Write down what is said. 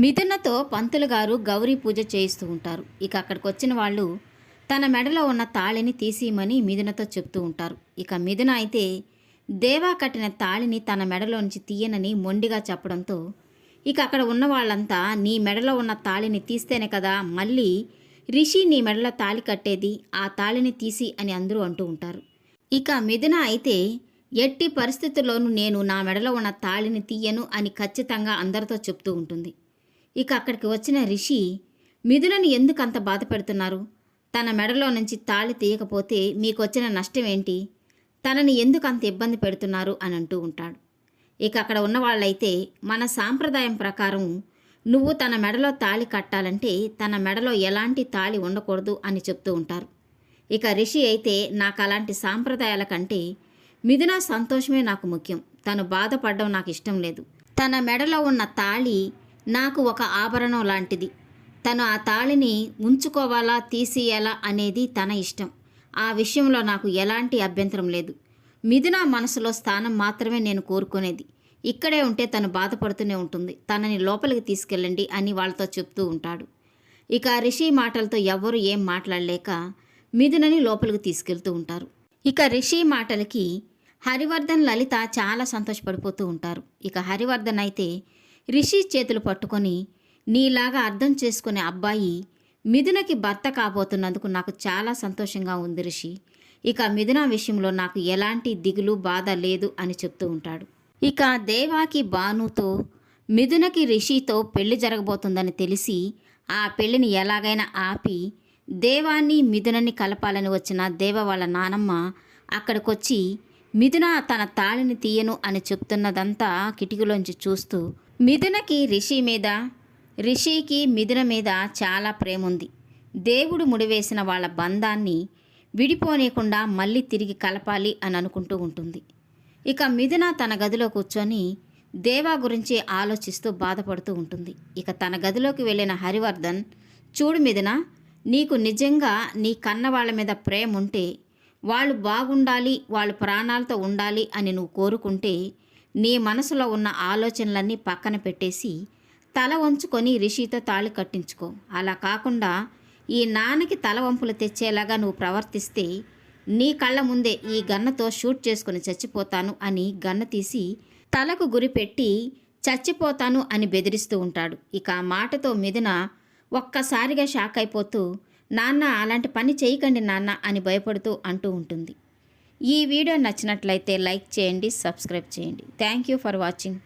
మిథునతో పంతులు గారు గౌరీ పూజ చేయిస్తూ ఉంటారు. ఇక అక్కడికి వచ్చిన వాళ్ళు తన మెడలో ఉన్న తాళిని తీసిమని మిథునతో చెప్తూ ఉంటారు. ఇక మిథున అయితే దేవా కట్టిన తాళిని తన మెడలో నుంచి తీయనని మొండిగా చెప్పడంతో ఇక అక్కడ ఉన్న వాళ్ళంతా నీ మెడలో ఉన్న తాళిని తీస్తేనే కదా మళ్ళీ రిషి నీ మెడలో తాళి కట్టేది ఆ తాళిని తీసి అని అందరూ అంటూ ఉంటారు. ఇక మిథున అయితే ఎట్టి పరిస్థితుల్లోనూ నేను నా మెడలో ఉన్న తాళిని తీయను అని ఖచ్చితంగా అందరితో చెప్తూ ఉంటుంది. ఇక అక్కడికి వచ్చిన రిషి మిథులను ఎందుకు అంత బాధపెడుతున్నారు తన మెడలో నుంచి తాళి తీయకపోతే మీకు వచ్చిన నష్టం ఏంటి తనని ఎందుకు అంత ఇబ్బంది పెడుతున్నారు? అని అంటూ ఉంటాడు. ఇక అక్కడ ఉన్న వాళ్ళైతే మన సాంప్రదాయం ప్రకారం నువ్వు తన మెడలో తాళి కట్టాలంటే తన మెడలో ఎలాంటి తాళి ఉండకూడదు అని చెప్తూ ఉంటారు. ఇక రిషి అయితే నాకు అలాంటి సాంప్రదాయాల కంటే మిథున సంతోషమే నాకు ముఖ్యం. తను బాధపడడం నాకు ఇష్టం లేదు. తన మెడలో ఉన్న తాళి నాకు ఒక ఆభరణం లాంటిది. తను ఆ తాళిని ఉంచుకోవాలా తీసేయాలా అనేది తన ఇష్టం. ఆ విషయంలో నాకు ఎలాంటి అభ్యంతరం లేదు. మిథున మనసులో స్థానం మాత్రమే నేను కోరుకునేది. ఇక్కడే ఉంటే తను బాధపడుతూనే ఉంటుంది. తనని లోపలికి తీసుకెళ్ళండి అని వాళ్ళతో చెప్తూ ఉంటాడు. ఇక రిషి మాటలతో ఎవ్వరూ ఏం మాట్లాడలేక మిథునని లోపలికి తీసుకెళ్తూ ఉంటారు. ఇక రిషి మాటలకి హరివర్ధన్ లలిత చాలా సంతోషపడిపోతూ ఉంటారు. ఇక హరివర్ధన్ అయితే రిషి చేతులు పట్టుకొని నీలాగా అర్థం చేసుకునే అబ్బాయి మిథునకి భర్త కాబోతున్నందుకు నాకు చాలా సంతోషంగా ఉంది రిషి. ఇక మిథున విషయంలో నాకు ఎలాంటి దిగులు బాధ లేదు అని చెప్తూ ఉంటాడు. ఇక దేవాకి భానుతో మిథునకి రిషితో పెళ్ళి జరగబోతుందని తెలిసి ఆ పెళ్ళిని ఎలాగైనా ఆపి దేవాన్ని మిథునని కలపాలని వచ్చిన దేవ వాళ్ళ నానమ్మ అక్కడికొచ్చి మిథున తన తాళిని తీయను అని చెప్తున్నదంతా కిటికీలోంచి చూస్తూ మిథునకి రిషి మీద రిషికి మిథున మీద చాలా ప్రేమ ఉంది దేవుడు ముడివేసిన వాళ్ళ బంధాన్ని విడిపోనీయకుండా మళ్ళీ తిరిగి కలపాలి అని అనుకుంటూ ఉంటుంది. ఇక మిథున తన గదిలో కూర్చొని దేవా గురించి ఆలోచిస్తూ బాధపడుతూ ఉంటుంది. ఇక తన గదిలోకి వెళ్ళిన హరివర్ధన్ చూడు మిథున నీకు నిజంగా నీ కన్న వాళ్ళ మీద ప్రేమ ఉంటే వాళ్ళు బాగుండాలి వాళ్ళు ప్రాణాలతో ఉండాలి అని నువ్వు కోరుకుంటే నీ మనసులో ఉన్న ఆలోచనలన్నీ పక్కన పెట్టేసి తల వంచుకొని రిషితో తాళి కట్టించుకో. అలా కాకుండా ఈ నాన్నకి తల వంపులు తెచ్చేలాగా నువ్వు ప్రవర్తిస్తే నీ కళ్ళ ముందే ఈ గన్నతో షూట్ చేసుకుని చచ్చిపోతాను అని గన్న తీసి తలకు గురిపెట్టి చచ్చిపోతాను అని బెదిరిస్తూ ఉంటాడు. ఇక ఆ మాటతో మిథున ఒక్కసారిగా షాక్ అయిపోతూ నాన్న అలాంటి పని చేయకండి నాన్న అని భయపడుతూ అంటూ ఉంటుంది. ఈ వీడియో నచ్చినట్లయితే లైక్ చేయండి సబ్స్క్రైబ్ చేయండి. Thank you for watching.